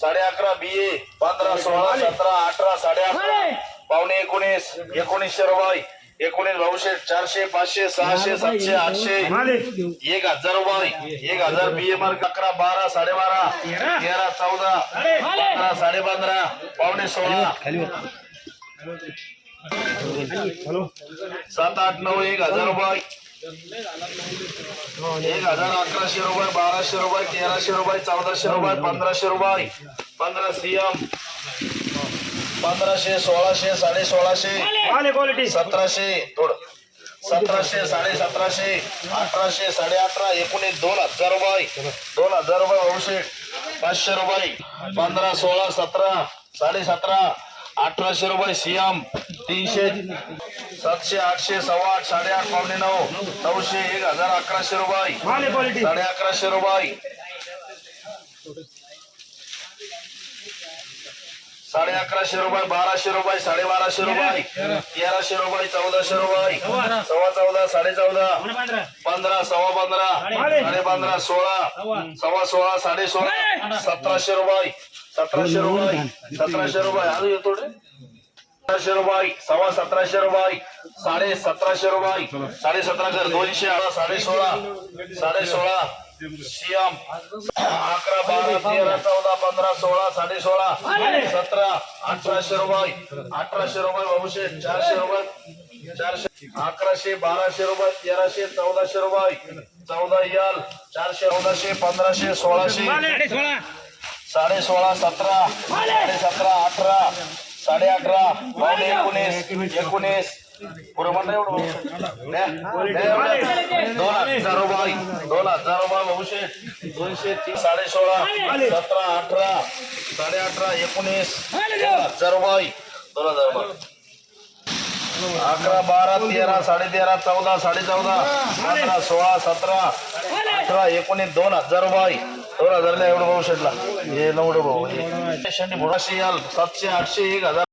साडे अकरा बी ए पंधरा सोळा सतरा अठरा साडे अकरा पावणे एकोणीस एकोणीसशे रुपये एकोणीस भाऊशे चारशे पाचशे सहाशे सातशे आठशे. एक हजार रुपये एक हजार बी ए मार्क अकरा बारा साडेबारा तेरा. चौदा पंधरा साडे पंधरा पावणे सोळा. सात आठ नऊ एक हजार रुपये एक हजार अकराशे रुपये बाराशे रुपये तेराशे रुपये चौदाशे रुपये पंधराशे रुपये. पंधरा सीएम पंधराशे सोळाशे साडे सोळाशे. सतराशे थोड सतराशे साडे सतराशे अठराशे साडे अठरा एकोणीस दोन हजार रुपये. दोन हजार रुपये भाऊशे पाचशे रुपये. पंधरा सोळा सतरा साडे सतरा. अठराशे रुपये सीएम तीनशे सातशे आठशे सव्वा आठ साडेआठ पावणे नऊ नऊशे एक हजार अकराशे रुपये. साडे अकराशे रुपये. साडे अकराशे रुपये बाराशे रुपये साडे बाराशे रुपये तेराशे रुपये चौदाशे रुपये सव्वा चौदा साडे चौदा पंधरा सव्वा पंधरा साडे पंधरा सोळा सव्वा सोळा साडे सोळा सतराशे रुपये. सतराशे रुपये. सतराशे रुपये. अजून येतो रे सतराशे रुपये. सव्वा सतराशे रुपये. साडे सतराशे रुपये. साडे सतरा कर. दोनशे साडे सोळा. साडे सोळा. सीएम. अकरा बारा तेरा चौदा पंधरा सोळा साडे सोळा. सतरा अठराशे रुपये. अठराशे रुपये बाबूशे चारशे रुपये. चारशे. अकराशे बाराशे रुपये. तेराशे चौदाशे रुपये. चौदा याल. चारशे चौदाशे पंधराशे सोळाशे. साडे सोळा सतरा साडे सतरा अठरा साडे अठरा पावणे एकोणीस एकोणीस. पुढे म्हणलं एवढं. दोन हजार रुपये. दोन हजार रुपये भाऊशे दोनशे तीन साडे सोळा सतरा अठरा साडे अठरा एकोणीस हजार रुपये. दोन हजार रुपये. अकरा बारा तेरा साडे तेरा चौदा साडे चौदा पंधरा सोळा सतरा अठरा एकोणीस दोन हजार रुपये. दोन नाही एवढं भाऊ शेटला. हे नवडं भाऊ हे. याल सातशे आठशे एक हजार.